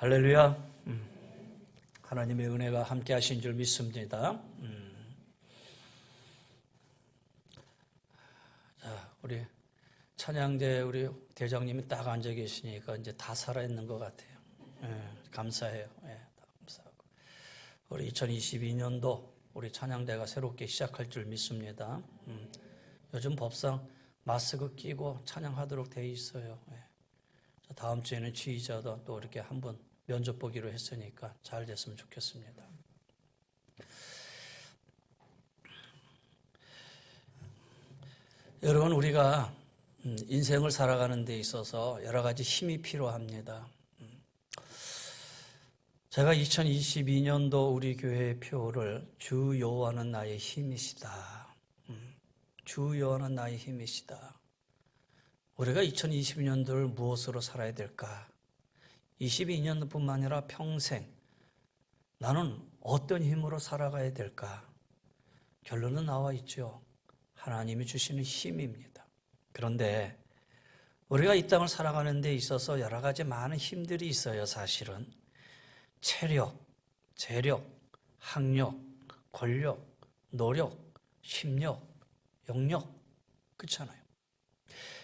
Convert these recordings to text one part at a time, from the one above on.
할렐루야. 음. 하나님의 은혜가 함께 하신 줄 믿습니다. 음. 자, 우리 찬양대 우리 대장님이 딱 앉아 계시니까 이제 다 살아있는 것 같아요. 예, 감사해요. 예, 다 감사하고. 우리 2022년도 우리 찬양대가 새롭게 시작할 줄 믿습니다. 음. 요즘 법상 마스크 끼고 찬양하도록 돼 있어요. 예. 자, 다음 주에는 지휘자도 또 이렇게 한번 면접 보기로 했으니까 잘 됐으면 좋겠습니다. 여러분 우리가 음, 인생을 살아가는 데 있어서 여러 가지 힘이 필요합니다. 음. 제가 2022년도 우리 교회의 표를 주 여호와는 나의 힘이시다. 음, 주 여호와는 나의 힘이시다. 우리가 2022년도를 무엇으로 살아야 될까? 22년뿐만 아니라 평생 나는 어떤 힘으로 살아가야 될까? 결론은 나와 있죠. 하나님이 주시는 힘입니다. 그런데 우리가 이 땅을 살아가는 데 있어서 여러 가지 많은 힘들이 있어요, 사실은. 체력, 재력, 학력, 권력, 노력, 심력, 영력. 그렇잖아요.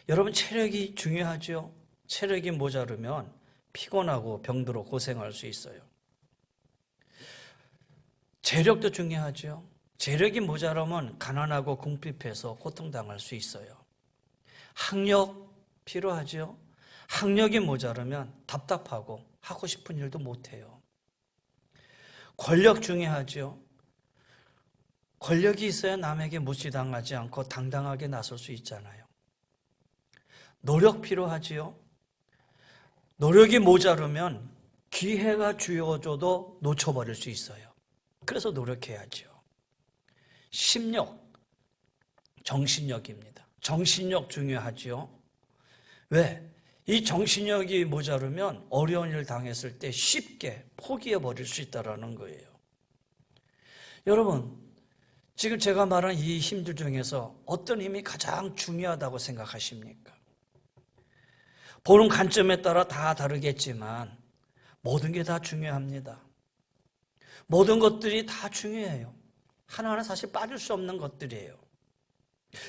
여러분, 체력이 중요하죠? 체력이 모자르면 피곤하고 병들어 고생할 수 있어요. 재력도 중요하죠. 재력이 모자라면 가난하고 궁핍해서 고통당할 수 있어요. 학력 필요하죠. 학력이 모자르면 답답하고 하고 싶은 일도 못해요. 권력 중요하죠. 권력이 있어야 남에게 무시당하지 않고 당당하게 나설 수 있잖아요. 노력 필요하지요. 노력이 모자르면 기회가 주어져도 놓쳐버릴 수 있어요. 그래서 노력해야죠. 심력, 정신력입니다. 정신력 중요하죠. 왜? 이 정신력이 모자르면 어려운 일 당했을 때 쉽게 포기해 버릴 수 있다는 거예요. 여러분, 지금 제가 말한 이 힘들 중에서 어떤 힘이 가장 중요하다고 생각하십니까? 보는 관점에 따라 다 다르겠지만 모든 게 다 중요합니다. 모든 것들이 다 중요해요. 하나하나 사실 빠질 수 없는 것들이에요.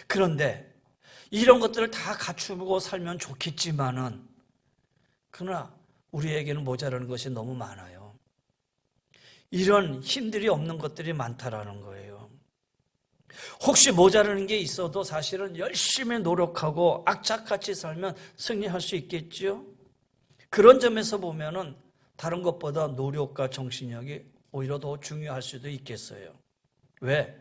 그런데 이런 것들을 다 갖추고 살면 좋겠지만은 그러나 우리에게는 모자라는 것이 너무 많아요. 이런 힘들이 없는 것들이 많다라는 거예요. 혹시 모자라는 게 있어도 사실은 열심히 노력하고 악착같이 살면 승리할 수 있겠죠? 그런 점에서 보면은 다른 것보다 노력과 정신력이 오히려 더 중요할 수도 있겠어요. 왜?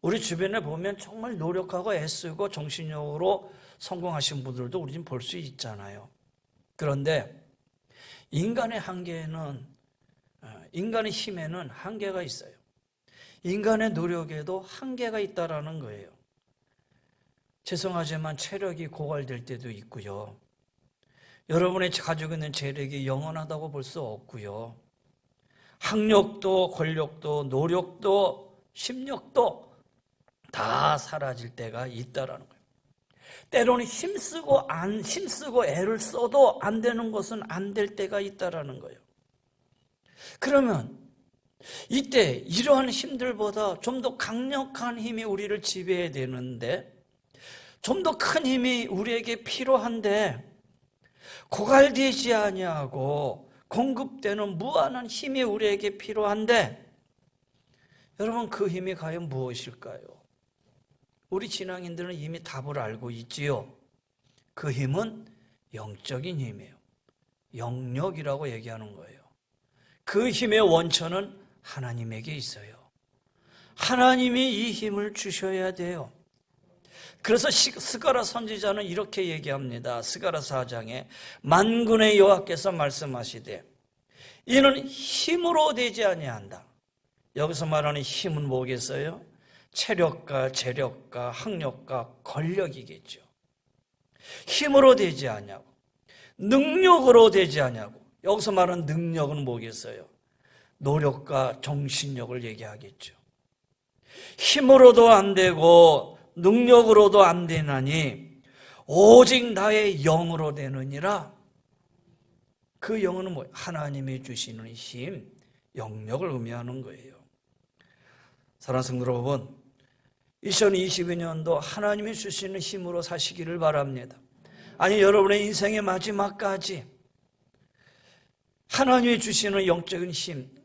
우리 주변에 보면 정말 노력하고 애쓰고 정신력으로 성공하신 분들도 우리 지금 볼수 있잖아요. 그런데 인간의 한계는 어, 인간의 힘에는 한계가 있어요. 인간의 노력에도 한계가 있다라는 거예요. 죄송하지만 체력이 고갈될 때도 있고요. 여러분의 가지고 있는 체력이 영원하다고 볼 수 없고요. 학력도 권력도 노력도 심력도 다 사라질 때가 있다라는 거예요. 때로는 힘쓰고 안 힘쓰고 애를 써도 안 되는 것은 안 될 때가 있다라는 거예요. 그러면 이때 이러한 힘들보다 좀 더 강력한 힘이 우리를 지배해야 되는데 좀 더 큰 힘이 우리에게 필요한데 고갈되지 아니하고 공급되는 무한한 힘이 우리에게 필요한데 여러분 그 힘이 과연 무엇일까요? 우리 진앙인들은 이미 답을 알고 있지요. 그 힘은 영적인 힘이에요. 영력이라고 얘기하는 거예요. 그 힘의 원천은 하나님에게 있어요. 하나님이 이 힘을 주셔야 돼요. 그래서 스가라 선지자는 이렇게 얘기합니다. 스가라 사장에 만군의 여호와께서 말씀하시되 이는 힘으로 되지 아니한다. 여기서 말하는 힘은 뭐겠어요? 체력과 재력과 학력과 권력이겠죠. 힘으로 되지 않냐고. 능력으로 되지 않냐고. 여기서 말하는 능력은 뭐겠어요? 노력과 정신력을 얘기하겠죠. 힘으로도 안 되고 능력으로도 안 되나니 오직 나의 영으로 되느니라. 그 영어는 뭐 하나님이 주시는 힘, 영역을 의미하는 거예요. 사랑하는 여러분, 2022년도 하나님이 주시는 힘으로 사시기를 바랍니다. 아니 여러분의 인생의 마지막까지 하나님이 주시는 영적인 힘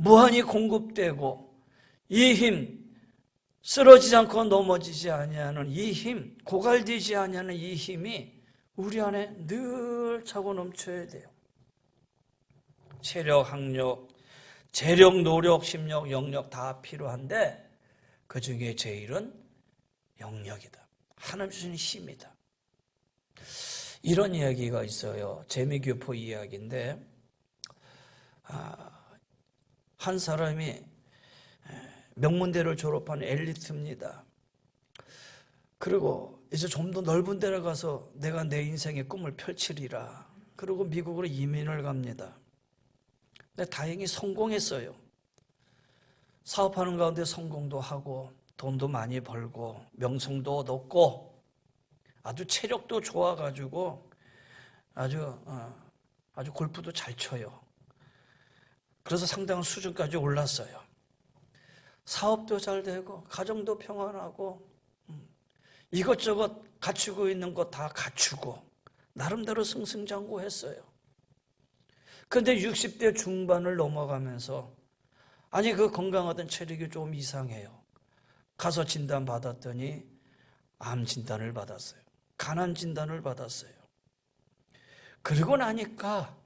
무한히 공급되고 이 힘 쓰러지지 않고 넘어지지 아니하는 이 힘, 고갈되지 아니하는 이 힘이 우리 안에 늘 차고 넘쳐야 돼요. 체력, 학력, 재력, 노력, 심력, 영력 다 필요한데 그 중에 제일은 영력이다. 하나님 주시는 힘이다. 이런 이야기가 있어요. 재미교포 이야기인데 아, 한 사람이 명문대를 졸업한 엘리트입니다. 그리고 이제 좀 더 넓은 데를 가서 내가 내 인생의 꿈을 펼치리라. 그리고 미국으로 이민을 갑니다. 근데 다행히 성공했어요. 사업하는 가운데 성공도 하고 돈도 많이 벌고 명성도 얻었고 아주 체력도 좋아가지고 아주 어, 아주 골프도 잘 쳐요. 그래서 상당한 수준까지 올랐어요. 사업도 잘 되고 가정도 평안하고 음, 이것저것 갖추고 있는 것다 갖추고 나름대로 승승장구했어요. 근데 60대 중반을 넘어가면서 아니 그 건강하던 체력이 좀 이상해요. 가서 진단 받았더니 암 진단을 받았어요. 간암 진단을 받았어요. 그러고 나니까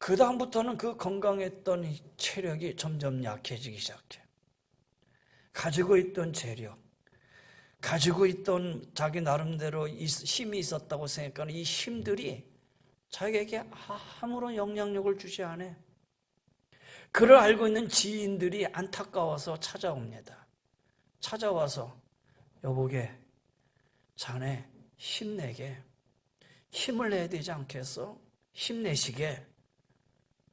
그 다음부터는 그 건강했던 이 체력이 점점 약해지기 시작해. 가지고 있던 재력, 가지고 있던 자기 나름대로 힘이 있었다고 생각하는 이 힘들이 자기에게 아무런 영향력을 주지 않아. 그를 알고 있는 지인들이 안타까워서 찾아옵니다. 찾아와서 여보게 자네 힘내게 힘을 내야 되지 않겠어? 힘내시게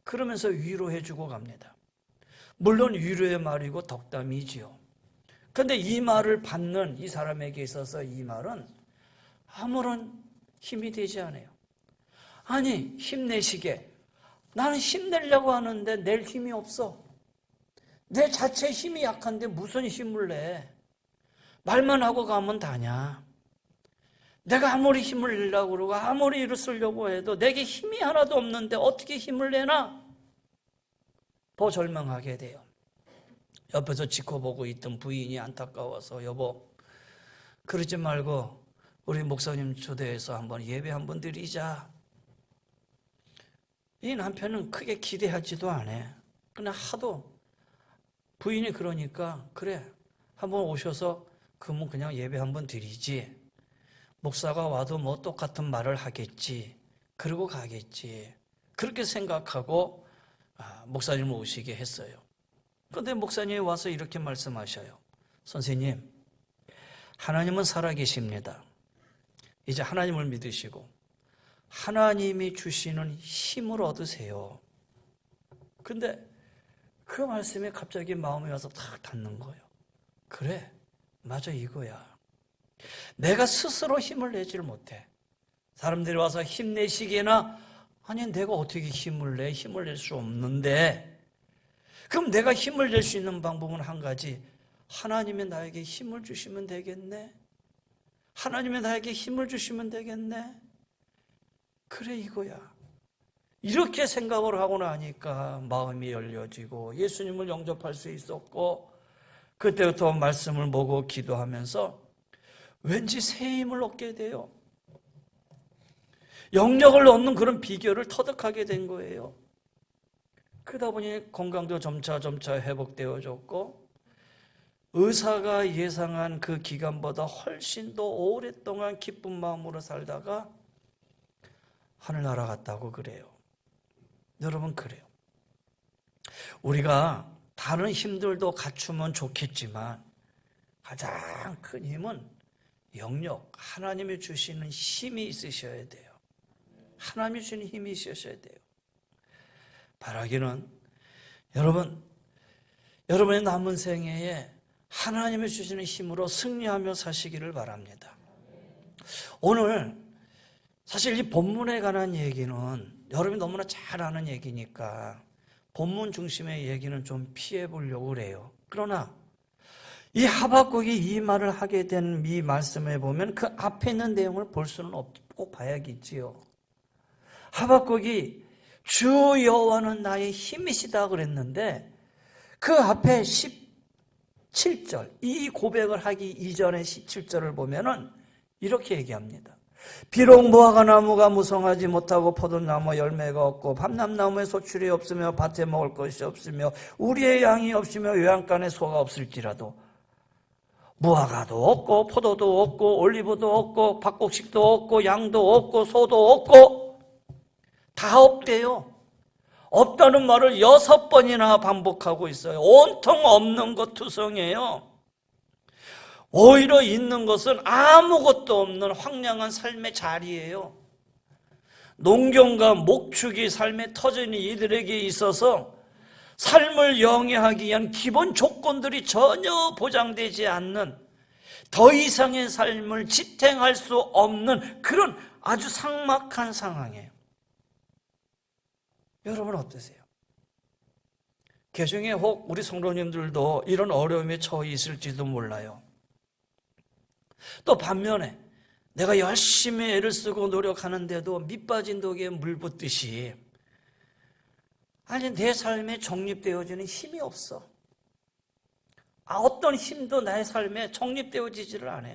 그러면서 위로해 주고 갑니다. 물론 위로의 말이고 덕담이지요. 근데 이 말을 받는 이 사람에게 있어서 이 말은 아무런 힘이 되지 않아요. 아니, 힘내시게. 나는 힘내려고 하는데 낼 힘이 없어. 내 자체 힘이 약한데 무슨 힘을 내? 말만 하고 가면 다냐? 내가 아무리 힘을 내려고 그러고 아무리 일을 쓰려고 해도 내게 힘이 하나도 없는데 어떻게 힘을 내나? 더 절망하게 돼요. 옆에서 지켜보고 있던 부인이 안타까워서 여보 그러지 말고 우리 목사님 초대해서 한번 예배 한번 드리자. 이 남편은 크게 기대하지도 않아. 그냥 하도 부인이 그러니까 그래 한번 오셔서 그러면 그냥 예배 한번 드리지. 목사가 와도 뭐 똑같은 말을 하겠지. 그러고 가겠지. 그렇게 생각하고 아, 목사님을 오시게 했어요. 그런데 목사님이 와서 이렇게 말씀하셔요. 선생님, 하나님은 살아계십니다. 이제 하나님을 믿으시고 하나님이 주시는 힘을 얻으세요. 근데 그 말씀에 갑자기 마음이 와서 탁 닿는 거예요. 그래, 맞아 이거야. 내가 스스로 힘을 내질 못해. 사람들이 와서 힘내시게나 아니 내가 어떻게 힘을 내? 힘을 낼 수 없는데 그럼 내가 힘을 낼 수 있는 방법은 한 가지. 하나님이 나에게 힘을 주시면 되겠네. 하나님이 나에게 힘을 주시면 되겠네. 그래, 이거야. 이렇게 생각을 하고 나니까 마음이 열려지고 예수님을 영접할 수 있었고 그때부터 말씀을 보고 기도하면서 왠지 새 힘을 얻게 돼요. 영역을 얻는 그런 비결을 터득하게 된 거예요. 그러다 보니 건강도 점차 점차 회복되어졌고 의사가 예상한 그 기간보다 훨씬 더 오랫동안 기쁜 마음으로 살다가 하늘나라 갔다고 그래요. 여러분 그래요. 우리가 다른 힘들도 갖추면 좋겠지만 가장 큰 힘은 영역, 하나님이 주시는 힘이 있으셔야 돼요. 하나님이 주시는 힘이 있으셔야 돼요. 바라기는 여러분, 여러분의 남은 생애에 하나님이 주시는 힘으로 승리하며 사시기를 바랍니다. 오늘 사실 이 본문에 관한 얘기는 여러분이 너무나 잘 아는 얘기니까 본문 중심의 얘기는 좀 피해 보려고 그래요. 그러나 이 하박국이 이 말을 하게 된 이 말씀에 보면 그 앞에 있는 내용을 볼 수는 없고 봐야겠지요. 하박국이 주 여호와는 나의 힘이시다 그랬는데 그 앞에 17절 이 고백을 하기 이전의 17절을 보면은 이렇게 얘기합니다. 비록 무화과 나무가 무성하지 못하고 포도나무 열매가 없고 밤남나무에 소출이 없으며 밭에 먹을 것이 없으며 우리의 양이 없으며 외양간에 소가 없을지라도 무화과도 없고 포도도 없고 올리브도 없고 박곡식도 없고 양도 없고 소도 없고 다 없대요. 없다는 말을 여섯 번이나 반복하고 있어요. 온통 없는 것 투성이에요. 오히려 있는 것은 아무것도 없는 황량한 삶의 자리예요. 농경과 목축이 삶의 터전이 이들에게 있어서 삶을 영위하기 위한 기본 조건들이 전혀 보장되지 않는 더 이상의 삶을 지탱할 수 없는 그런 아주 삭막한 상황이에요. 여러분 어떠세요? 개중에 혹 우리 성도님들도 이런 어려움에 처해 있을지도 몰라요. 또 반면에 내가 열심히 애를 쓰고 노력하는데도 밑빠진 독에 물 붓듯이 아니 내 삶에 정립되어지는 힘이 없어. 아 어떤 힘도 나의 삶에 정립되어지지를 않아.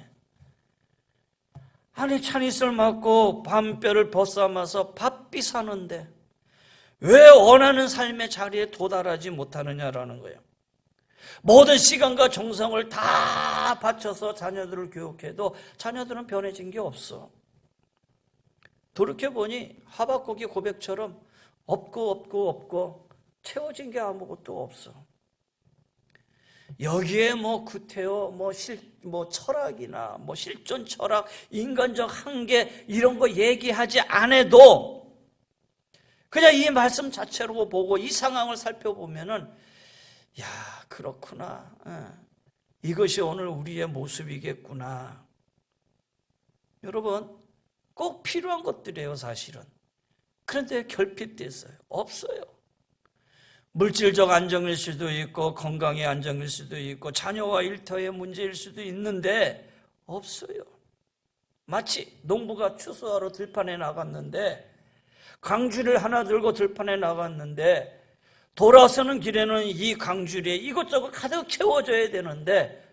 아니 찬이슬 맞고 밤뼈를 벗삼아서 밥비 사는데 왜 원하는 삶의 자리에 도달하지 못하느냐라는 거예요. 모든 시간과 정성을 다 바쳐서 자녀들을 교육해도 자녀들은 변해진 게 없어. 돌이켜보니 하박국의 고백처럼 없고 없고 없고 채워진 게 아무것도 없어. 여기에 뭐 구태여 뭐 실, 뭐 철학이나 뭐 실존 철학, 인간적 한계 이런 거 얘기하지 않아도 그냥 이 말씀 자체로 보고 이 상황을 살펴보면은 야 그렇구나. 어. 이것이 오늘 우리의 모습이겠구나. 여러분 꼭 필요한 것들이에요 사실은. 그런데 결핍됐어요. 없어요. 물질적 안정일 수도 있고 건강의 안정일 수도 있고 자녀와 일터의 문제일 수도 있는데 없어요. 마치 농부가 추수하러 들판에 나갔는데 강주를 하나 들고 들판에 나갔는데 돌아서는 길에는 이 강주리에 이것저것 가득 채워져야 되는데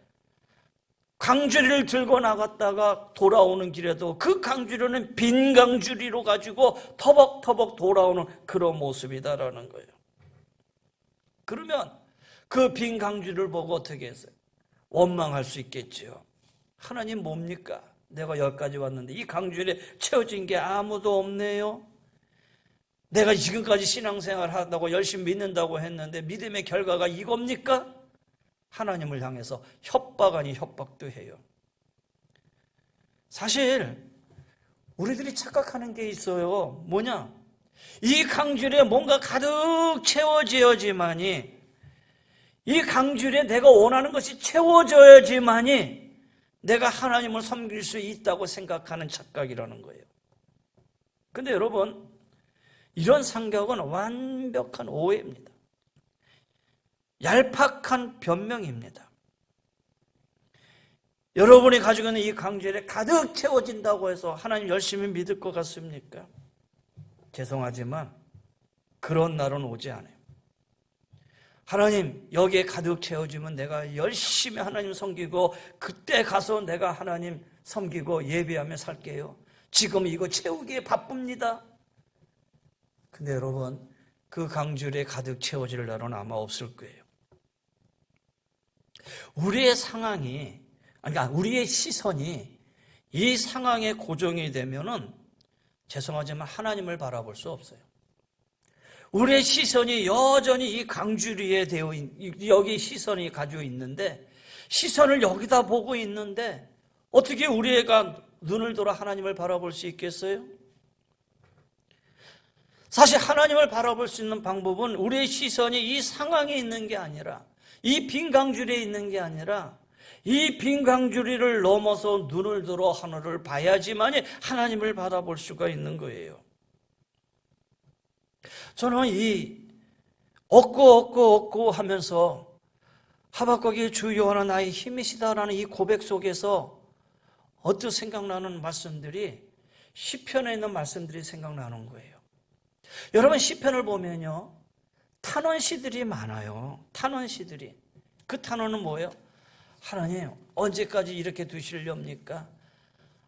강주리를 들고 나갔다가 돌아오는 길에도 그 강주리는 빈 강주리로 가지고 터벅터벅 돌아오는 그런 모습이다라는 거예요. 그러면 그 빈 강주리를 보고 어떻게 했어요? 원망할 수 있겠지요. 하나님 뭡니까? 내가 여기까지 왔는데 이 강주리에 채워진 게 아무도 없네요. 내가 지금까지 신앙생활 한다고 열심히 믿는다고 했는데 믿음의 결과가 이겁니까? 하나님을 향해서 협박 아닌 협박도 해요. 사실 우리들이 착각하는 게 있어요. 뭐냐? 이 강줄에 뭔가 가득 채워져야지만이 이 강줄에 내가 원하는 것이 채워져야지만이 내가 하나님을 섬길 수 있다고 생각하는 착각이라는 거예요. 근데 여러분 이런 생각은 완벽한 오해입니다. 얄팍한 변명입니다. 여러분이 가지고 있는 이 강절에 가득 채워진다고 해서 하나님 열심히 믿을 것 같습니까? 죄송하지만 그런 날은 오지 않아요. 하나님 여기에 가득 채워지면 내가 열심히 하나님 섬기고 그때 가서 내가 하나님 섬기고 예배하며 살게요. 지금 이거 채우기에 바쁩니다. 근데 여러분 그 강줄에 가득 채워질 날은 아마 없을 거예요. 우리의 상황이 그러니까 우리의 시선이 이 상황에 고정이 되면은 죄송하지만 하나님을 바라볼 수 없어요. 우리의 시선이 여전히 이 강주리에 되어 있, 여기 시선이 가지고 있는데 시선을 여기다 보고 있는데 어떻게 우리 애가 눈을 돌아 하나님을 바라볼 수 있겠어요? 사실 하나님을 바라볼 수 있는 방법은 우리의 시선이 이 상황에 있는 게 아니라 이 빈 강주리에 있는 게 아니라 이 빈 강주리를 넘어서 눈을 들어 하늘을 봐야지만이 하나님을 바라볼 수가 있는 거예요. 저는 이 얻고 얻고 얻고 하면서 하박국이 주 여호와는 나의 힘이시다라는 이 고백 속에서 어떤 생각나는 말씀들이 시편에 있는 말씀들이 생각나는 거예요. 여러분 시편을 보면요. 탄원시들이 많아요. 탄원시들이. 그 탄원은 뭐예요? 하나님 언제까지 이렇게 두실렵니까?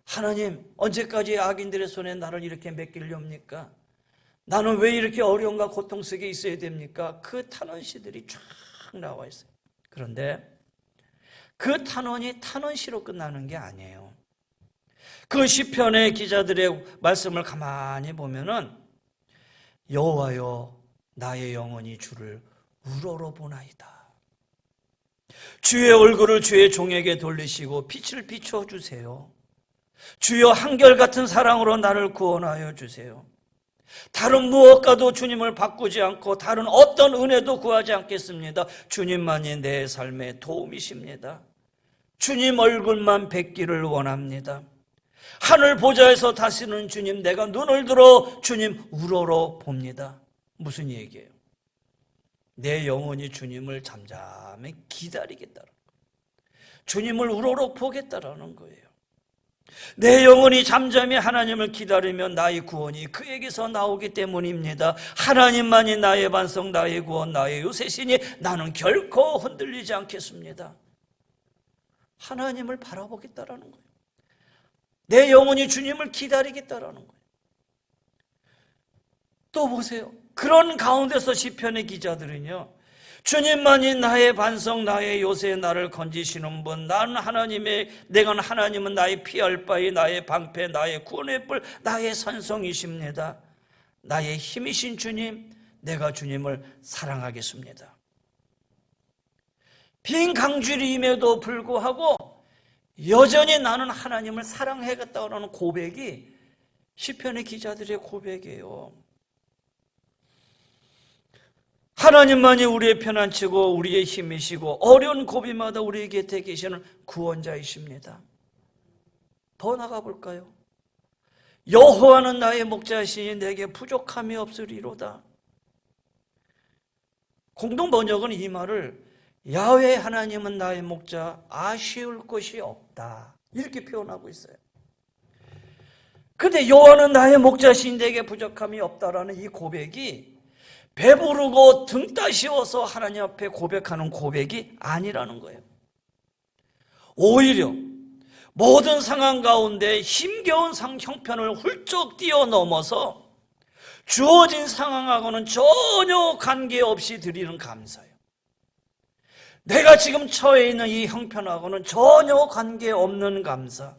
하나님 언제까지 악인들의 손에 나를 이렇게 맡길렵니까? 나는 왜 이렇게 어려움과 고통 속에 있어야 됩니까? 그 탄원시들이 쫙 나와 있어요. 그런데 그 탄원이 탄원시로 끝나는 게 아니에요. 그 시편의 기자들의 말씀을 가만히 보면은 여호와여 나의 영혼이 주를 우러러 보나이다. 주의 얼굴을 주의 종에게 돌리시고 빛을 비춰 주세요. 주여 한결같은 사랑으로 나를 구원하여 주세요. 다른 무엇과도 주님을 바꾸지 않고 다른 어떤 은혜도 구하지 않겠습니다. 주님만이 내 삶의 도움이십니다. 주님 얼굴만 뵙기를 원합니다. 하늘 보좌에서 다시는 주님 내가 눈을 들어 주님 우러러 봅니다. 무슨 얘기예요? 내 영혼이 주님을 잠잠히 기다리겠다는. 주님을 우러러 보겠다라는 거예요. 내 영혼이 잠잠히 하나님을 기다리면 나의 구원이 그에게서 나오기 때문입니다. 하나님만이 나의 반성, 나의 구원, 나의 요새시니 나는 결코 흔들리지 않겠습니다. 하나님을 바라보겠다라는 거예요. 내 영혼이 주님을 기다리겠다라는 거예요. 또 보세요. 그런 가운데서 시편의 기자들은요. 주님만이 나의 반성, 나의 요새 나를 건지시는 분, 나는 하나님의, 내가 하나님은 나의 피할 바위, 나의 방패, 나의 구원의 뿔, 나의 산성이십니다. 나의 힘이신 주님, 내가 주님을 사랑하겠습니다. 빈 강줄임에도 불구하고 여전히 나는 하나님을 사랑하겠다는 고백이 시편의 기자들의 고백이에요. 하나님만이 우리의 편안치고 우리의 힘이시고 어려운 고비마다 우리 곁에 계시는 구원자이십니다. 더 나가 볼까요? 여호와는 나의 목자시니 내게 부족함이 없으리로다. 공동 번역은 이 말을 야훼 하나님은 나의 목자 아쉬울 것이 없다. 이렇게 표현하고 있어요. 근데 여호와는 나의 목자신 내게 부족함이 없다라는 이 고백이 배부르고 등 따시워서 하나님 앞에 고백하는 고백이 아니라는 거예요. 오히려 모든 상황 가운데 힘겨운 상 형편을 훌쩍 뛰어넘어서 주어진 상황하고는 전혀 관계없이 드리는 감사예요. 내가 지금 처해 있는 이 형편하고는 전혀 관계없는 감사.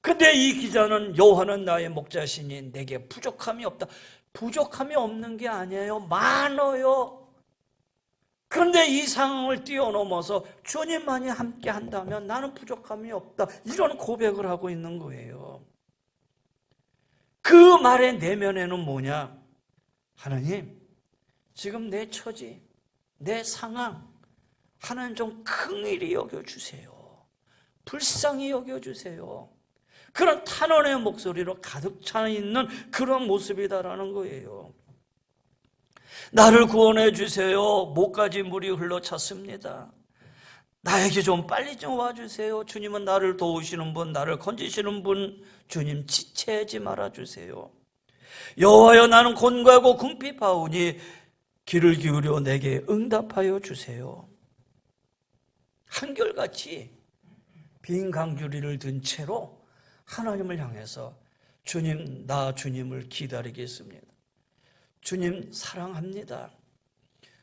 근데 이 기자는 여호와는 나의 목자시니 내게 부족함이 없다. 부족함이 없는 게 아니에요. 많아요. 그런데 이 상황을 뛰어넘어서 주님만이 함께 한다면 나는 부족함이 없다. 이런 고백을 하고 있는 거예요. 그 말의 내면에는 뭐냐? 하나님, 지금 내 처지, 내 상황, 하나님 좀 긍일히 여겨주세요. 불쌍히 여겨주세요. 그런 탄원의 목소리로 가득 차 있는 그런 모습이다라는 거예요. 나를 구원해 주세요. 목까지 물이 흘러 찼습니다. 나에게 좀 빨리 좀 와주세요. 주님은 나를 도우시는 분, 나를 건지시는 분, 주님 지체하지 말아 주세요. 여호와여 나는 곤고하고 궁핍하오니 귀를 기울여 내게 응답하여 주세요. 한결같이 빈 강주리를 든 채로 하나님을 향해서 주님, 나 주님을 기다리겠습니다. 주님 사랑합니다.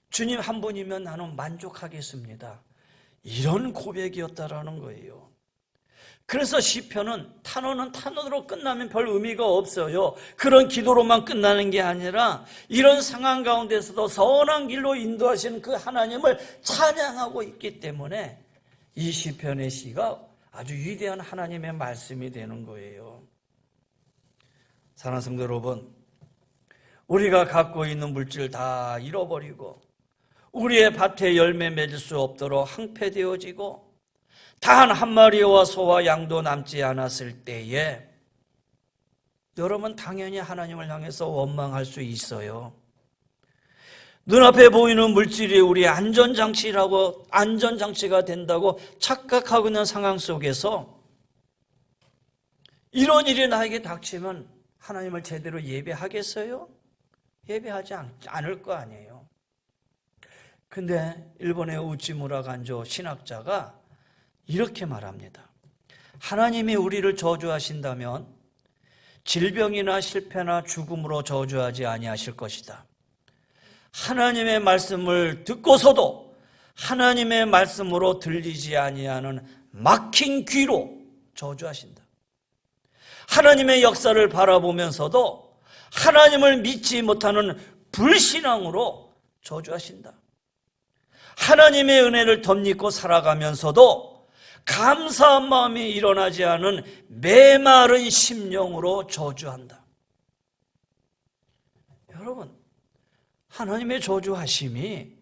주님 한 분이면 나는 만족하겠습니다. 이런 고백이었다라는 거예요. 그래서 시편은 탄원은 탄원으로 끝나면 별 의미가 없어요. 그런 기도로만 끝나는 게 아니라 이런 상황 가운데서도 선한 길로 인도하시는 그 하나님을 찬양하고 있기 때문에 이 시편의 시가 아주 위대한 하나님의 말씀이 되는 거예요. 사랑하는 성도 여러분, 우리가 갖고 있는 물질 다 잃어버리고 우리의 밭에 열매 맺을 수 없도록 항폐되어지고 단 한 마리와 소와 양도 남지 않았을 때에 여러분 당연히 하나님을 향해서 원망할 수 있어요. 눈앞에 보이는 물질이 우리 안전장치라고, 안전장치가 된다고 착각하고 있는 상황 속에서 이런 일이 나에게 닥치면 하나님을 제대로 예배하겠어요? 예배하지 않, 않을 거 아니에요. 근데 일본의 우찌무라 간조 신학자가 이렇게 말합니다. 하나님이 우리를 저주하신다면 질병이나 실패나 죽음으로 저주하지 아니하실 것이다. 하나님의 말씀을 듣고서도 하나님의 말씀으로 들리지 아니하는 막힌 귀로 저주하신다. 하나님의 역사를 바라보면서도 하나님을 믿지 못하는 불신앙으로 저주하신다. 하나님의 은혜를 덧입고 살아가면서도 감사한 마음이 일어나지 않은 메마른 심령으로 저주한다. 여러분, 하나님의 저주하심이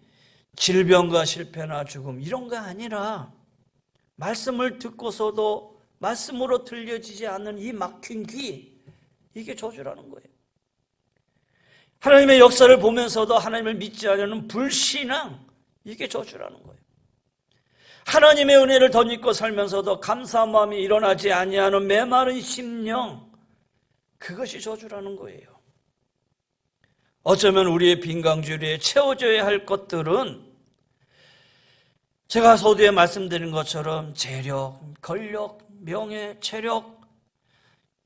질병과 실패나 죽음 이런 거 아니라 말씀을 듣고서도 말씀으로 들려지지 않는 이 막힌 귀 이게 저주라는 거예요. 하나님의 역사를 보면서도 하나님을 믿지 않는 불신앙 이게 저주라는 거예요. 하나님의 은혜를 덧입고 살면서도 감사한 마음이 일어나지 아니하는 메마른 심령 그것이 저주라는 거예요. 어쩌면 우리의 빈강주리에 채워져야 할 것들은 제가 서두에 말씀드린 것처럼 재력, 권력, 명예, 체력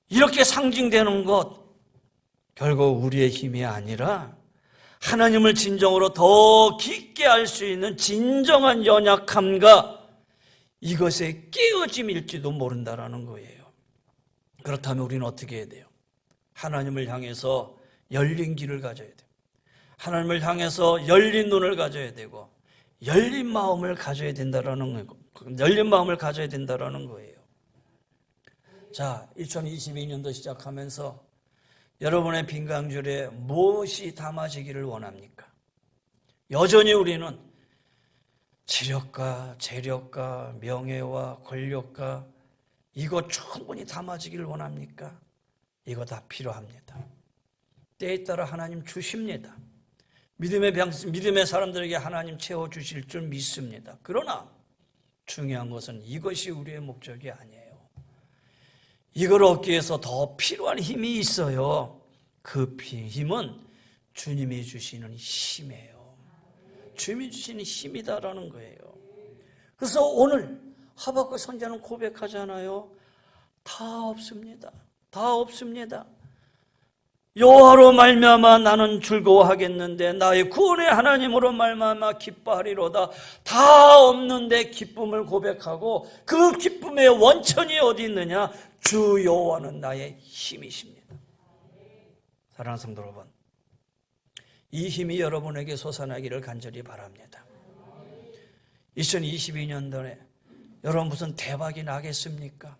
이렇게 상징되는 것 결국 우리의 힘이 아니라 하나님을 진정으로 더 깊게 알 수 있는 진정한 연약함과 이것의 깨어짐일지도 모른다라는 거예요. 그렇다면 우리는 어떻게 해야 돼요? 하나님을 향해서 열린 길을 가져야 돼요. 하나님을 향해서 열린 눈을 가져야 되고 열린 마음을 가져야 된다라는 거 열린 마음을 가져야 된다라는 거예요. 자, 2022년도 시작하면서 여러분의 빈강줄에 무엇이 담아지기를 원합니까? 여전히 우리는 지력과 재력과 명예와 권력과 이거 충분히 담아지기를 원합니까? 이거 다 필요합니다. 때에 따라 하나님 주십니다. 믿음의 병, 믿음의 사람들에게 하나님 채워 주실 줄 믿습니다. 그러나 중요한 것은 이것이 우리의 목적이 아니에요. 이걸 얻기 위해서 더 필요한 힘이 있어요. 그 힘은 주님이 주시는 힘이에요. 주님이 주시는 힘이다라는 거예요. 그래서 오늘 하박국 선자는 고백하잖아요. 다 없습니다. 다 없습니다. 여호와로 말미암아 나는 즐거워하겠는데 나의 구원의 하나님으로 말미암아 기뻐하리로다. 다 없는데 기쁨을 고백하고 그 기쁨의 원천이 어디 있느냐? 주 여호와는 나의 힘이십니다. 사랑하는 성도 여러분, 이 힘이 여러분에게 솟아나기를 간절히 바랍니다. 2022년도에 여러분 무슨 대박이 나겠습니까?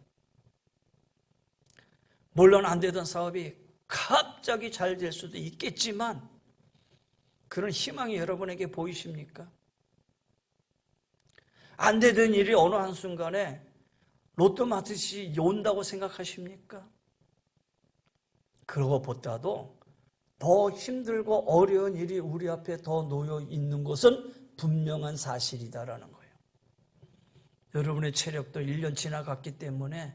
물론 안 되던 사업이 갑자기 잘 될 수도 있겠지만 그런 희망이 여러분에게 보이십니까? 안 되던 일이 어느 한순간에 로또 마듯이 온다고 생각하십니까? 그거보다도 더 힘들고 어려운 일이 우리 앞에 더 놓여 있는 것은 분명한 사실이다라는 거예요. 여러분의 체력도 1년 지나갔기 때문에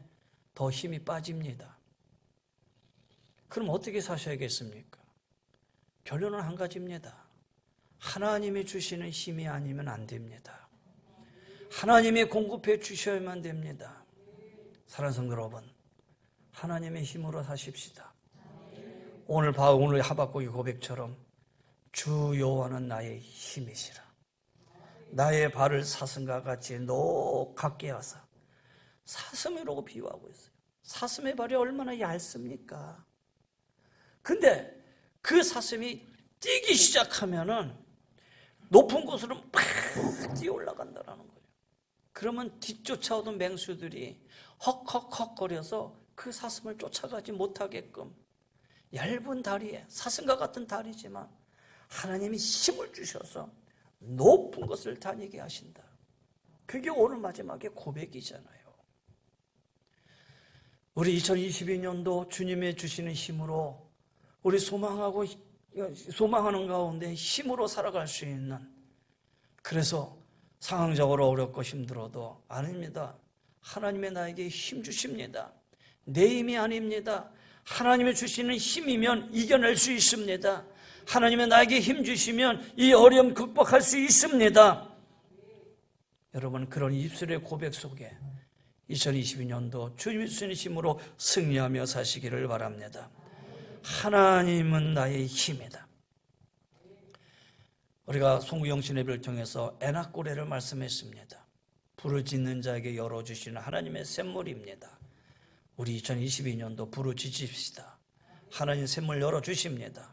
더 힘이 빠집니다. 그럼 어떻게 사셔야겠습니까? 결론은 한 가지입니다. 하나님이 주시는 힘이 아니면 안 됩니다. 하나님이 공급해 주셔야만 됩니다. 사랑하는 성도 여러분, 하나님의 힘으로 사십시다. 오늘 바 오늘 하박국의 고백처럼 주 여호와는 나의 힘이시라. 나의 발을 사슴과 같이 녹게 하사 사슴이라고 비유하고 있어요. 사슴의 발이 얼마나 얇습니까? 근데 그 사슴이 뛰기 시작하면은 높은 곳으로 팍 뛰어 올라간다라는 거예요. 그러면 뒤쫓아오던 맹수들이 헉헉헉 거려서 그 사슴을 쫓아가지 못하게끔 얇은 다리에 사슴과 같은 다리지만 하나님이 힘을 주셔서 높은 것을 다니게 하신다. 그게 오늘 마지막에 고백이잖아요. 우리 2022년도 주님의 주시는 힘으로 우리 소망하고 소망하는 가운데 힘으로 살아갈 수 있는 그래서 상황적으로 어렵고 힘들어도 아닙니다. 하나님의 나에게 힘 주십니다. 내 힘이 아닙니다. 하나님의 주시는 힘이면 이겨낼 수 있습니다. 하나님의 나에게 힘 주시면 이 어려움 극복할 수 있습니다. 여러분 그런 입술의 고백 속에 2022년도 주님 주시는 힘으로 승리하며 사시기를 바랍니다. 하나님은 나의 힘이다. 우리가 송구영신 예배를 통해서 에나꼬레를 말씀했습니다. 부르짖는 자에게 열어주시는 하나님의 샘물입니다. 우리 2022년도 부르짖읍시다. 하나님 샘물 열어주십니다.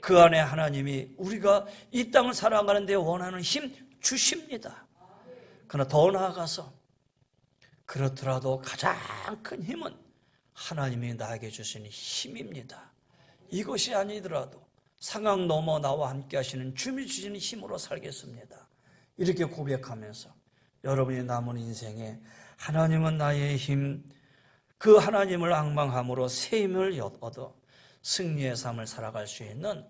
그 안에 하나님이 우리가 이 땅을 살아가는 데 원하는 힘 주십니다. 그러나 더 나아가서 그렇더라도 가장 큰 힘은 하나님이 나에게 주시는 힘입니다. 이것이 아니더라도 상황 넘어 나와 함께 하시는 주님 주시는 힘으로 살겠습니다. 이렇게 고백하면서 여러분이 남은 인생에 하나님은 나의 힘, 그 하나님을 앙망함으로 새 힘을 얻어 승리의 삶을 살아갈 수 있는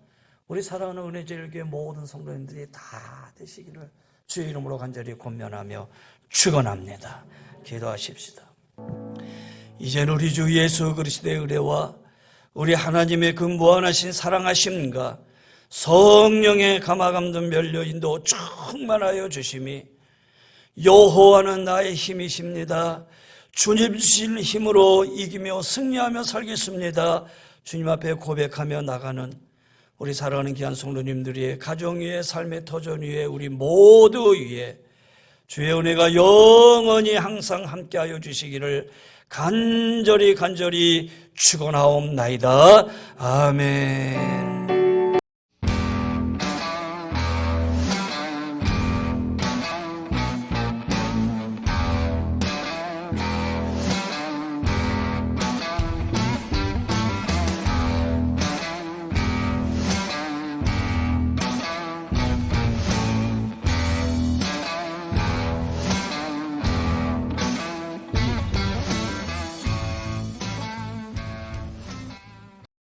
우리 사랑하는 은혜제일교회 모든 성도님들이 다 되시기를 주의 이름으로 간절히 권면하며 축원합니다. 기도하십시다. 이젠 우리 주 예수 그리스도의 은혜와 우리 하나님의 그 무한하신 사랑하심과 성령의 감화감동 멸려 인도 충만하여 주심이 여호와는 나의 힘이십니다. 주님 주신 힘으로 이기며 승리하며 살겠습니다. 주님 앞에 고백하며 나가는 우리 사랑하는 귀한 성도님들의 가정 위에 삶의 터전 위에 우리 모두 위에 주의 은혜가 영원히 항상 함께하여 주시기를 간절히 간절히 축원하옵나이다. 아멘.